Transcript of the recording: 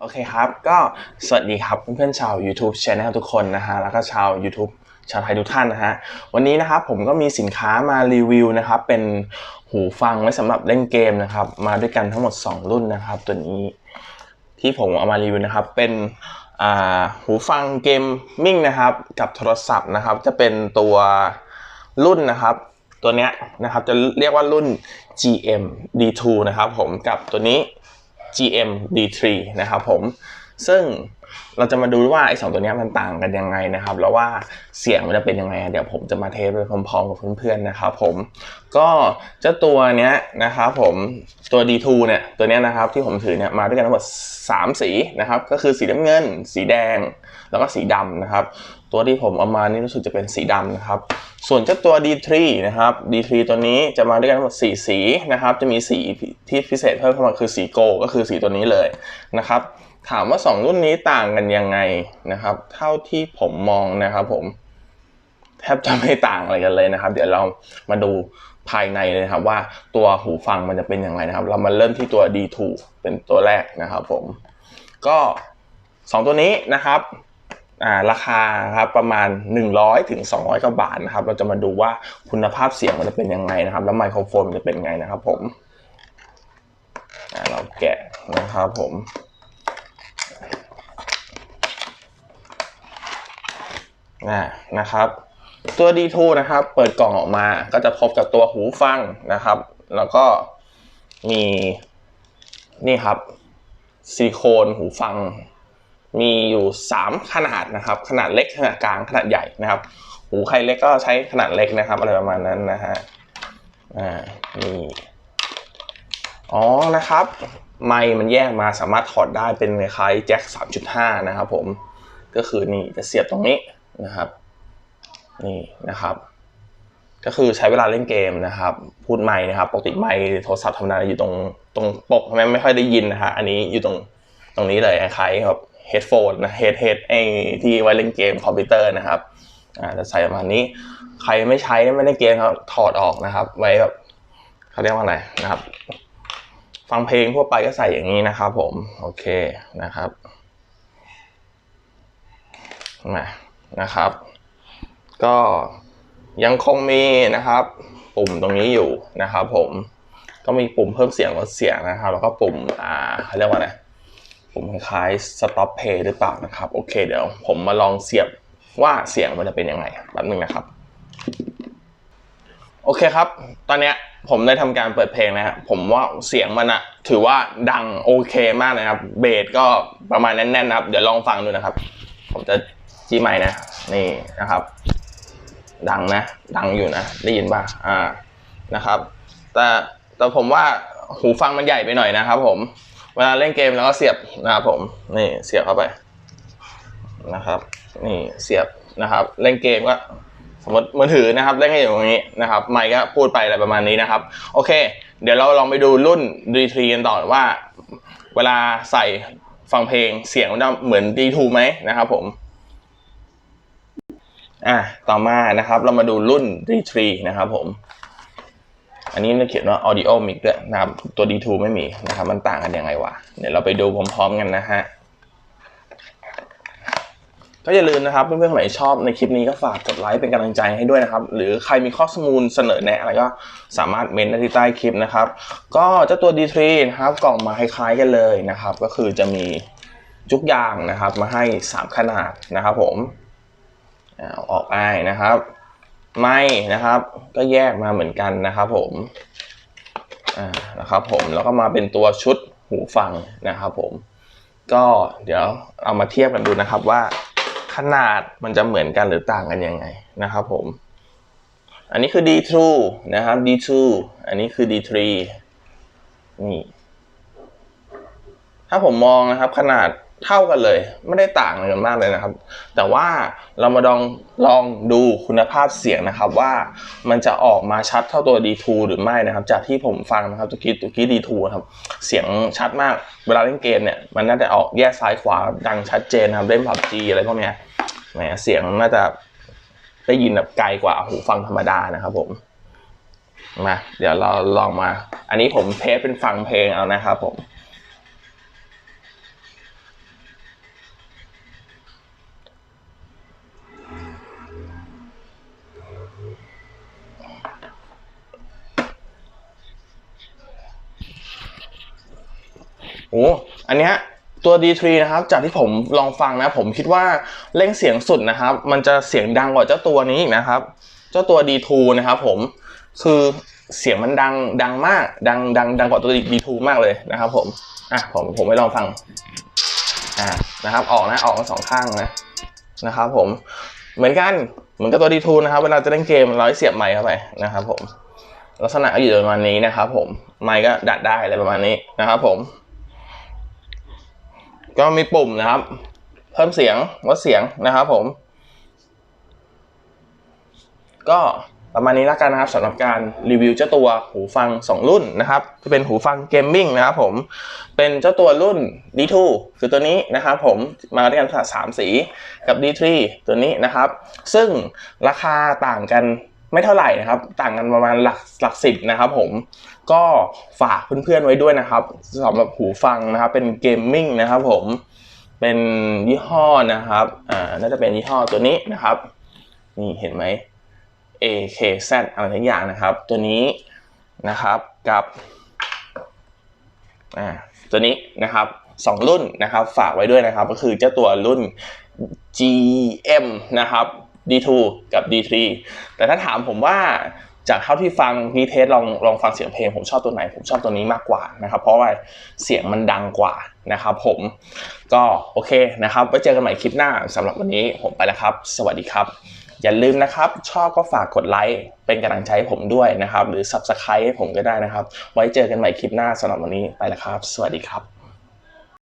โอเคครับ ก็สวัสดีครับเพื่อนๆชาว YouTube Channel ทุกคนนะฮะ แล้วก็ชาว YouTube ชาวไทยทุกท่านนะฮะ วันนี้นะครับผมก็มีสินค้ามารีวิวนะครับ เป็นหูฟังไว้สำหรับเล่นเกมนะครับ มาด้วยกันทั้งหมด 2 รุ่นนะครับ ตัวนี้ที่ผมเอามารีวิวนะครับ เป็นหูฟังเกมมิ่งนะครับ กับโทรศัพท์นะครับ จะเป็นตัวรุ่นนะครับ ตัวเนี้ยนะครับจะเรียกว่ารุ่น GM D2 นะครับผมกับตัวนี้ GM D3 นะครับผม ซึ่ง เราจะมาดูว่าไอ้สองตัวนี้มันต่างกันยังไงนะครับ แล้วว่าเสียงมันจะเป็นยังไง เดี๋ยวผมจะมาเทสไปพร้อมๆกับเพื่อนๆนะครับผมก็เจ้าตัวเนี้ยนะครับผมตัว D2 เนี่ยตัวเนี้ยนะครับที่ผมถือเนี่ยมาด้วยกันทั้งหมด 3 สีนะครับก็คือสีน้ำเงิน สีแดง แล้วก็สีดำนะครับ ตัวที่ผมเอามานี่รู้สึกจะเป็นสีดำนะครับ ส่วนเจ้าตัว D3 นะครับ D3 ตัวนี้จะมาด้วยกันทั้งหมด 4 สีนะครับ จะมีสีที่พิเศษเพิ่มเข้ามาคือสีโกก็คือสีตัวนี้เลยนะครับ ถามว่า 2 รุ่นนี้ต่างกันยังไงนะครับ เท่าที่ผมมองนะครับ ผม แทบจะไม่ต่างอะไรกันเลยนะครับ เดี๋ยวเรามาดูภายในเลยครับ ว่าตัวหูฟังมันจะเป็นอย่างไรนะครับ เรามาเริ่มที่ตัว D2 เป็นตัวแรกนะครับ ผม ก็ 2 ตัวนี้นะครับราคาครับประมาณ 100ถึง200กว่าบาทนะครับ เราจะมาดูว่าคุณภาพเสียงมันจะเป็นยังไงนะครับ แล้วไมโครโฟนมันจะเป็นยังไงนะครับ ผมเราแกะนะครับผม นะนะครับ ตัว D2 นะครับ เปิดกล่องออกมาก็จะพบกับตัวหูฟังนะครับ แล้วก็มีนี่ครับซิลิโคนหูฟัง มีอยู่ 3 ขนาดนะครับ ขนาดเล็กขนาดกลางขนาดใหญ่นะครับ หูใครเล็กก็ใช้ขนาดเล็กนะครับ อะไรประมาณนั้นนะฮะอ่านี่อ๋อนะครับ ไมมันแยกมาสามารถถอดได้เป็นคล้ายแจ็ค3.5 นะครับผม ก็คือนี่จะเสียบตรงนี้ นะครับนี่นะครับ ก็คือใช้เวลาเล่นเกมนะครับ พูดไมค์นะครับปกติไมค์โทรศัพท์ธรรมดาอยู่ตรงตรงปกไม่ไม่ค่อยได้ยินนะฮะอันนี้อยู่ตรงตรงนี้เลยคล้ายครับเฮดโฟนนะเฮดเฮดไอที่ไว้เล่นเกมคอมพิวเตอร์นะครับอ่าจะใส่ประมาณนี้ ใครไม่ใช้ไม่เล่นเกมเขาถอดออกนะครับ ไว้แบบเขาเรียกว่าอะไรนะครับ ฟังเพลงทั่วไปก็ใส่อย่างนี้นะครับ ผมโอเคนะครับมา นะครับ ก็ยังคงมีนะครับ ปุ่มตรงนี้อยู่นะครับ ผมก็มีปุ่มเพิ่มเสียงลดเสียงนะครับ แล้วก็ปุ่มอ่าเขาเรียกว่าอะไรปุ่มคล้าย stop play หรือเปล่านะครับ โอเคเดี๋ยวผมมาลองเสียบว่าเสียงมันจะเป็นยังไงแป๊บนึงนะครับ โอเคครับ ตอนเนี้ยผมได้ทำการเปิดเพลงนะครับผมว่าเสียงมันอะถือว่าดังโอเคมากนะครับ เบสก็ประมาณแน่นๆนะครับ เดี๋ยวลองฟังดูนะครับ ผมจะ จี้ไมค์นะ นี่นะครับ ดังนะ ดังอยู่นะ ได้ยินป่ะอ่านะครับ แต่แต่ผมว่าหูฟังมันใหญ่ไปหน่อยนะครับผม เวลาเล่นเกมแล้วก็เสียบนะครับผม นี่เสียบเข้าไปนะครับ นี่เสียบนะครับ เล่นเกมก็สมมติมือถือนะครับเล่นให้อยู่ตรงนี้นะครับ ไมค์ก็พูดไปอะไรประมาณนี้นะครับ โอเค เดี๋ยวเราลองไปดูรุ่น D3 กันต่อว่า เวลาใส่ฟังเพลงเสียงมันจะเหมือน D2 ไหมนะครับผม อะต่อมานะครับ เรามาดูรุ่น D3 นะครับผม อันนี้มันเขียนว่า audio mic ด้วยนะครับตัว D2 ไม่มีนะครับ มันต่างกันยังไงวะ เดี๋ยวเราไปดูพร้อมๆกันนะฮะก็อย่าลืมนะครับเพื่อนๆคนไหนชอบในคลิปนี้ก็ฝากกดไลค์เป็นกำลังใจให้ด้วยนะครับ หรือใครมีข้อมูลเสนอแนะอะไรก็สามารถเมนต์ได้ที่ใต้คลิปนะครับ ก็เจ้าตัว D3 นะครับกล่องมาคล้ายๆกันเลยนะครับ ก็คือจะมีทุกยางนะครับ มาให้ 3 ขนาดนะครับผม อออกไปนะครับ ไม่นะครับก็แยกมาเหมือนกันนะครับผมอ่านะครับผมแล้วก็มาเป็นตัวชุดหูฟังนะครับผม ก็เดี๋ยวเอามาเทียบกันดูนะครับว่าขนาดมันจะเหมือนกันหรือต่างกันยังไงนะครับผม อันนี้คือ D2 นะครับ D2 อันนี้คือ D3 นี่ ถ้าผมมองนะครับขนาด เท่ากันเลย ไม่ได้ต่างกันมากเลยนะครับ แต่ว่าเรามาลองลองดูคุณภาพเสียงนะครับว่ามันจะออกมาชัดเท่าตัว D2 หรือไม่นะครับ จากที่ผมฟังนะครับตะกี้ตะกี้ D2 ครับเสียงชัดมากเวลาเล่นเกมเนี่ยมันน่าจะออกแยกซ้ายขวาดังชัดเจนนะครับเล่น PUBG อะไรพวกเนี้ยแหมเสียงน่าจะได้ยินแบบไกลกว่าหูฟังธรรมดานะครับผมมาเดี๋ยวเราลองมา อันนี้ผมเทสเป็นฟังเพลงเอานะครับผม อ้อันเนี้ยตัว D3 นะครับ จากที่ผมลองฟังนะ ผมคิดว่าเร่งเสียงสุดนะครับ มันจะเสียงดังกว่าเจ้าตัวนี้อีกนะครับ เจ้าตัว D2 นะครับผม คือเสียงมันดังดังมาก ดังดังดังกว่าตัว D2 มากเลยนะครับผม อะผมผมไปลองฟัง อ่านะครับ ออกนะ ออกสองข้างนะนะครับผม เหมือนกัน เหมือนกับตัว D2 นะครับ เวลาจะเล่นเกมเราเสียบไมค์เข้าไปนะครับผม ลักษณะก็อยู่ประมาณนี้นะครับผม ไมค์ก็ดัดได้อะไรประมาณนี้นะครับผม ก็มีปุ่มนะครับ เพิ่มเสียงลดเสียงนะครับผม ก็ประมาณนี้แล้วกันนะครับสำหรับการรีวิวเจ้าตัวหูฟัง 2 รุ่นนะครับจะเป็นหูฟังเกมมิ่งนะครับผมเป็นเจ้าตัวรุ่น D2 คือตัวนี้นะครับผมมาด้วยกันสามสีกับ D3 ตัวนี้นะครับ ซึ่งราคาต่างกัน ไม่เท่าไหร่นะครับ ต่างกันประมาณหลักหลักสิบนะครับผมก็ฝากเพื่อนๆไว้ด้วยนะครับสำหรับหูฟังนะครับ เป็นเกมมิ่งนะครับผมเป็นยี่ห้อนะครับอ่าน่าจะเป็นยี่ห้อตัวนี้นะครับ นี่เห็นไหม AKZ อะไรทั้งอย่างนะครับ ตัวนี้นะครับกับอ่าตัวนี้นะครับสองรุ่นนะครับ ฝากไว้ด้วยนะครับ ก็คือเจ้าตัวรุ่น GM นะครับ D2 กับ D3 แต่ถ้าถามผมว่าจากเท่าที่ฟังพีเทสลองลองฟังเสียงเพลงผมชอบตัวไหน ผมชอบตัวนี้มากกว่านะครับ เพราะว่าเสียงมันดังกว่านะครับผมก็โอเคนะครับไว้เจอกันใหม่คลิปหน้าสำหรับวันนี้ผมไปแล้วครับ สวัสดีครับ อย่าลืมนะครับ ชอบก็ฝากกดไลค์เป็นกำลังใจให้ผมด้วยนะครับ หรือ Subscribe ให้ผมก็ได้นะครับ ไว้เจอกันใหม่คลิปหน้าสำหรับวันนี้ไปแล้วครับ สวัสดีครับ